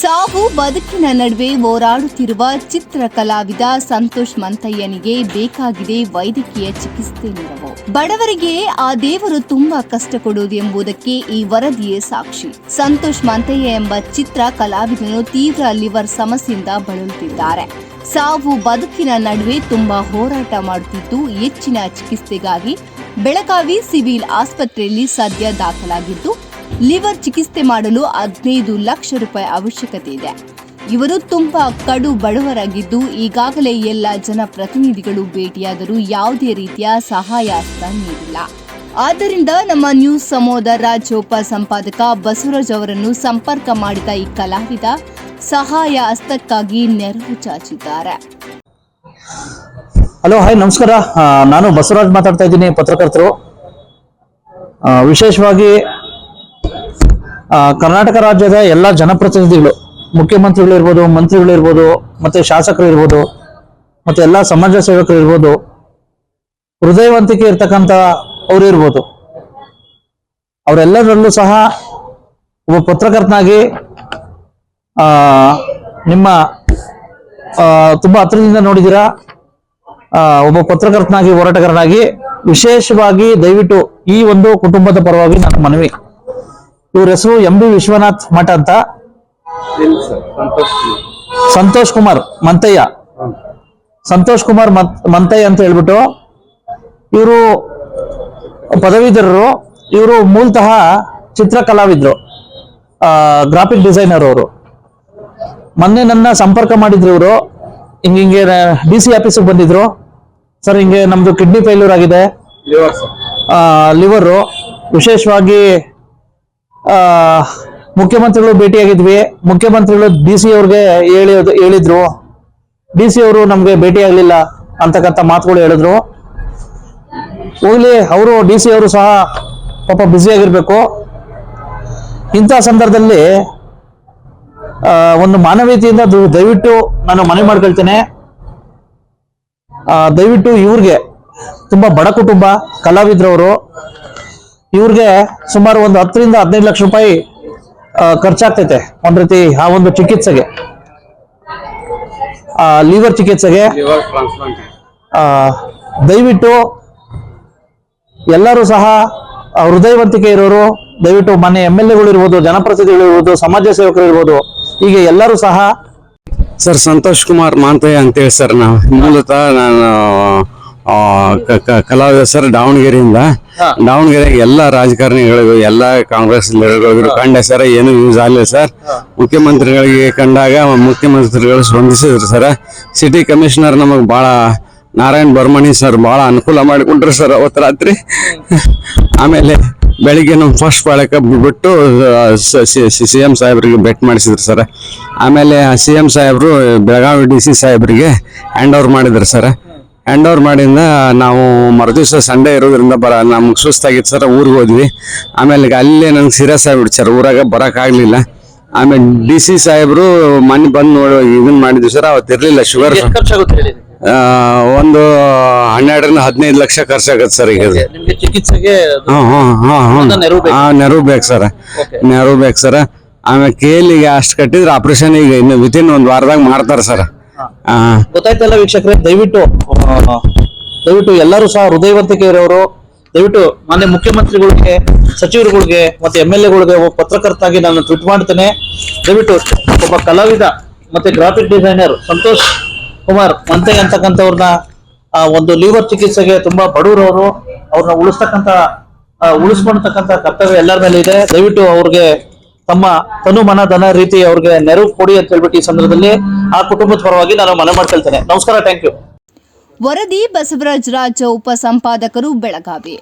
ಸಾವು ಬದುಕಿನ ನಡುವೆ ಹೋರಾಡುತ್ತಿರುವ ಚಿತ್ರ ಕಲಾವಿದ ಸಂತೋಷ್ ಮಂತಯ್ಯನಿಗೆ ಬೇಕಾಗಿದೆ ವೈದ್ಯಕೀಯ ಚಿಕಿತ್ಸೆ ನೆರವು. ಬಡವರಿಗೆ ಆ ದೇವರು ತುಂಬಾ ಕಷ್ಟ ಕೊಡುವುದು ಎಂಬುದಕ್ಕೆ ಈ ವರದಿಯೇ ಸಾಕ್ಷಿ. ಸಂತೋಷ್ ಮಂತಯ್ಯ ಎಂಬ ಚಿತ್ರ ಕಲಾವಿದನು ತೀವ್ರ ಲಿವರ್ ಸಮಸ್ಯೆಯಿಂದ ಬಳಲುತ್ತಿದ್ದಾರೆ. ಸಾವು ಬದುಕಿನ ನಡುವೆ ತುಂಬಾ ಹೋರಾಟ ಮಾಡುತ್ತಿದ್ದು ಹೆಚ್ಚಿನ ಚಿಕಿತ್ಸೆಗಾಗಿ ಬೆಳಗಾವಿ ಸಿವಿಲ್ ಆಸ್ಪತ್ರೆಯಲ್ಲಿ ಸದ್ಯ ದಾಖಲಾಗಿದ್ದು ಲಿವರ್ ಚಿಕಿತ್ಸೆ ಮಾಡಲು ಹದಿನೈದು ಲಕ್ಷ ರೂಪಾಯಿ ಅವಶ್ಯಕತೆ ಇದೆ. ಇವರು ತುಂಬಾ ಕಡು ಬಡವರಾಗಿದ್ದು ಈಗಾಗಲೇ ಎಲ್ಲ ಜನಪ್ರತಿನಿಧಿಗಳು ಭೇಟಿಯಾದರೂ ಯಾವುದೇ ರೀತಿಯ ಸಹಾಯ ನೀಡಿಲ್ಲ. ಆದ್ದರಿಂದ ನಮ್ಮ ನ್ಯೂಸ್ ಸಮೋದರ ರಾಜ್ಯ ಸಂಪಾದಕ ಬಸವರಾಜ್ ಅವರನ್ನು ಸಂಪರ್ಕ ಮಾಡಿದ ಈ ಕಲಾವಿದ ಸಹಾಯ ಹಸ್ತಕ್ಕಾಗಿ ನೆರವು ಚಾಚಿದ್ದಾರೆ. ಹಲೋ, ಹಾಯ್, ನಮಸ್ಕಾರ. ನಾನು ಬಸವರಾಜ್ ಮಾತಾಡ್ತಾ ಇದ್ದೀನಿ, ಪತ್ರಕರ್ತರು. ವಿಶೇಷವಾಗಿ ಕರ್ನಾಟಕ ರಾಜ್ಯದ ಎಲ್ಲ ಜನಪ್ರತಿನಿಧಿಗಳು, ಮುಖ್ಯಮಂತ್ರಿಗಳು ಇರ್ಬೋದು, ಮಂತ್ರಿಗಳು ಇರ್ಬೋದು, ಮತ್ತೆ ಶಾಸಕರು ಇರ್ಬೋದು, ಮತ್ತೆ ಎಲ್ಲ ಸಮಾಜ ಸೇವಕರು ಇರ್ಬೋದು, ಹೃದಯವಂತಿಕೆ ಇರ್ತಕ್ಕಂಥ ಅವ್ರು ಇರ್ಬೋದು. ಅವರೆಲ್ಲರಲ್ಲೂ ಸಹ ಒಬ್ಬ ಪತ್ರಕರ್ತನಾಗಿ ನಿಮ್ಮ ತುಂಬಾ ಹತ್ರದಿಂದ ನೋಡಿದ್ದೀರಾ? ಒಬ್ಬ ಪತ್ರಕರ್ತನಾಗಿ, ಹೋರಾಟಗಾರನಾಗಿ ವಿಶೇಷವಾಗಿ ದಯವಿಟ್ಟು ಈ ಒಂದು ಕುಟುಂಬದ ಪರವಾಗಿ ನನ್ನ ಮನವಿ. ಇವ್ರ ಹೆಸರು ಎಂ ಬಿ ವಿಶ್ವನಾಥ್ ಮಠ ಅಂತ? ಸಂತೋಷ್ ಕುಮಾರ್. ಮಂತಯ್ಯ. ಸಂತೋಷ್ ಕುಮಾರ್ ಮತ್- ಮಂತಯ್ಯ ಅಂತ ಹೇಳ್ಬಿಟ್ಟು ಇವರು ಪದವೀಧರರು ಇವರು ಮೂಲತಃ ಚಿತ್ರಕಲಾವಿದ್ರು ಗ್ರಾಫಿಕ್ ಡಿಸೈನರ್ ಅವರು. ಮೊನ್ನೆ ನನ್ನ ಸಂಪರ್ಕ ಮಾಡಿದ್ರು ಇವರು. ಹಿಂಗೆ ಹಿಂಗೆ ಡಿ ಸಿ ಆಫೀಸಿಗೆ ಬಂದಿದ್ರು. ಸರ್ ಹಿಂಗೆ ನಮ್ದು ಕಿಡ್ನಿ ಫೇಲ್ಯೂರ್ ಆಗಿದೆ. ಲಿವರು ವಿಶೇಷವಾಗಿ ಮುಖ್ಯಮಂತ್ರಿಗಳು ಭೇಟಿಯಾಗಿದ್ವಿ. ಮುಖ್ಯಮಂತ್ರಿಗಳು ಡಿ ಸಿ ಅವ್ರಿಗೆ ಹೇಳಿ, ಹೇಳಿದ್ರು. ಡಿ ಸಿ ಅವರು ನಮಗೆ ಭೇಟಿ ಆಗ್ಲಿಲ್ಲ ಅಂತಕ್ಕಂಥ ಮಾತುಗಳು ಹೇಳಿದ್ರು. ಹೋಗ್ಲಿ, ಅವರು ಡಿ ಸಿ ಅವರು ಸಹ ಪಾಪ ಬ್ಯುಸಿ ಆಗಿರ್ಬೇಕು. ಇಂಥ ಸಂದರ್ಭದಲ್ಲಿ ಒಂದು ಮಾನವೀಯತೆಯಿಂದ ದಯವಿಟ್ಟು ನಾನು ಮನವಿ ಮಾಡ್ಕೊಳ್ತೇನೆ. ದಯವಿಟ್ಟು ಇವ್ರಿಗೆ ತುಂಬಾ ಬಡ ಕುಟುಂಬ, ಕಲಾವಿದ್ರವರು ಇವ್ರಿಗೆ ಸುಮಾರು ಒಂದು ಹತ್ತರಿಂದ ಹದಿನೈದು ಲಕ್ಷ ರೂಪಾಯಿ ಖರ್ಚಾಗ್ತೈತೆ. ಒಂದ್ ರೀತಿ ಆ ಒಂದು ಚಿಕಿತ್ಸೆಗೆ. ಲಿವರ್ ಚಿಕಿತ್ಸೆಗೆ. ಆ, ದಯವಿಟ್ಟು ಎಲ್ಲರೂ ಸಹ ಹೃದಯವಂತಿಕೆ ಇರೋರು ದಯವಿಟ್ಟು ಮನೆ ಎಂ ಎಲ್ ಎಗಳು ಇರ್ಬೋದು ಜನಪ್ರತಿನಿಧಿಗಳು ಇರ್ಬೋದು ಸಮಾಜ ಸೇವಕರು ಇರ್ಬೋದು ಹೀಗೆ ಎಲ್ಲರೂ ಸಹ ಸರ್ ಸಂತೋಷ್ ಕುಮಾರ್ ಮಾಂತಯ್ಯ ಅಂತೇಳಿ ಸರ್ ನಾವು. ಮೂಲತಃ ನಾನು ಕಲಾವಿದ ಸರ್ ದಾವಣಗೆರೆಯಿಂದ. ದಾವಣಗೆರೆ ಎಲ್ಲ ರಾಜಕಾರಣಿಗಳಿಗೂ ಎಲ್ಲ ಕಾಂಗ್ರೆಸ್ ಲೀಡರ್ಗಳಿಗೂ ಕಂಡ ಸರ್ ಏನು ಯೂಸ್ ಆಗಲಿಲ್ಲ ಸರ್. ಮುಖ್ಯಮಂತ್ರಿಗಳಿಗೆ ಕಂಡಾಗ ಮುಖ್ಯಮಂತ್ರಿಗಳು ಸ್ಪಂದಿಸಿದ್ರು ಸರ್. ಸಿಟಿ ಕಮಿಷನರ್ ನಮಗೆ ಬಹಳ ನಾರಾಯಣ್ ಬರ್ಮಣಿ ಸರ್ ಬಹಳ ಅನುಕೂಲ ಮಾಡಿಕೊಂಡ್ರು ಸರ್ ಅವತ್ತು ರಾತ್ರಿ. ಆಮೇಲೆ ಬೆಳಿಗ್ಗೆ ನಮ್ಮ ಫಸ್ಟ್ ಬಾಳಕ ಬಿಟ್ಟು ಸಿ ಎಂ ಸಾಹೇಬ್ರಿಗೆ ಭೇಟಿ ಮಾಡಿಸಿದ್ರು ಸರ್. ಆಮೇಲೆ ಸಿ ಎಂ ಸಾಹೇಬರು ಬೆಳಗಾವಿ ಡಿ ಸಿ ಸಾಹೇಬ್ರಿಗೆ ಹ್ಯಾಂಡ್ ಓವರ್ ಮಾಡಿದ್ರು ಸರ್. ಹ್ಯಾಂಡ್ ಓವರ್ ಮಾಡಿಂದ ನಾವು ಮರುದಿವಸ ಸಂಡೇ ಇರೋದ್ರಿಂದ ಬರ ನಮ್ಗೆ ಸುಸ್ತಾಗಿತ್ತು ಸರ್ ಊರಿಗೆ ಹೋದ್ವಿ. ಆಮೇಲೆ ಅಲ್ಲೇ ನಂಗೆ ಸೀರಿಯಸ್ ಆಗಿಬಿಟ್ಟು ಸರ್ ಊರಾಗ ಬರೋಕ್ಕಾಗಲಿಲ್ಲ ಆಮೇಲೆ ಡಿ ಸಿ ಸಾಹೇಬರು ಮನೆ ಬಂದು ನೋಡಿ ಇದನ್ನ ಮಾಡಿದ್ವಿ ಸರ್ ಅವತ್ತು ಇರಲಿಲ್ಲ ಶುಗರ್ ಒಂದು ಹನ್ನೆರಡರಿಂದ ಹದಿನೈದು ಲಕ್ಷ ಖರ್ಚಾಗತ್ತೆ ಸರ್ ಈಗ ಚಿಕಿತ್ಸೆಗೆ ನೆರವು ಬೇಕು. ಹಾ ನೆರವು ಬೇಕು ಸರ್. ನೆರವು ಬೇಕು ಸರ್. ಆಮೇಲೆ ಕೇಲಿಗೆ ಅಷ್ಟು ಕಟ್ಟಿದ್ರೆ ಆಪರೇಷನ್ ಈಗ ಇನ್ನು ವಿತಿನ್ ಒಂದು ವಾರದಾಗ ಮಾಡ್ತಾರೆ ಸರ್. ಗೊತ್ತಾಯ್ತಲ್ಲ ವೀಕ್ಷಕರೇ ದಯವಿಟ್ಟು ದಯವಿಟ್ಟು ಎಲ್ಲರೂ ಸಹ ಹೃದಯವಂತಿಕೆ ಇರೋರು ದಯವಿಟ್ಟು ಮಾನ್ಯ ಮುಖ್ಯಮಂತ್ರಿಗಳಿಗೆ ಸಚಿವರುಗಳಿಗೆ ಮತ್ತೆ ಎಂ ಎಲ್ ಎಗಳಿಗೆ ಒಬ್ಬ ಪತ್ರಕರ್ತಾಗಿ ನಾನು ಟ್ವೀಟ್ ಮಾಡ್ತೇನೆ. ದಯವಿಟ್ಟು ಒಬ್ಬ ಕಲಾವಿದ ಮತ್ತೆ ಗ್ರಾಫಿಕ್ ಡಿಸೈನರ್ ಸಂತೋಷ್ ಕುಮಾರ್ ಮಂತೆ ಅಂತಕ್ಕಂಥವ್ರನ್ನ ಆ, ಒಂದು ಲಿವರ್ ಚಿಕಿತ್ಸೆಗೆ ತುಂಬಾ ಬಡವರವರು ಅವ್ರನ್ನ ಉಳಿಸ್ತಕ್ಕಂಥ ಉಳಿಸ್ಕೊಳ್ತಕ್ಕಂಥ ಕರ್ತವ್ಯ ಎಲ್ಲರ ಮೇಲೆ ಇದೆ. ದಯವಿಟ್ಟು ಅವ್ರಿಗೆ ತಮ್ಮ ತನು ಮನ ಧನ ರೀತಿ ಅವ್ರಿಗೆ ನೆರವು ಕೊಡಿ ಅಂತ ಹೇಳ್ಬಿಟ್ಟು ಈ ಸಂದರ್ಭದಲ್ಲಿ ಆ ಕುಟುಂಬದ ಪರವಾಗಿ ನಾನು ಮನೆ ಮಾಡ್ಕೊಳ್ತೇನೆ ನಮಸ್ಕಾರ ಥ್ಯಾಂಕ್ ಯು ವರದಿ ಬಸವರಾಜ ರಾಜ ಉಪ ಸಂಪಾದಕರು ಬೆಳಗಾವಿ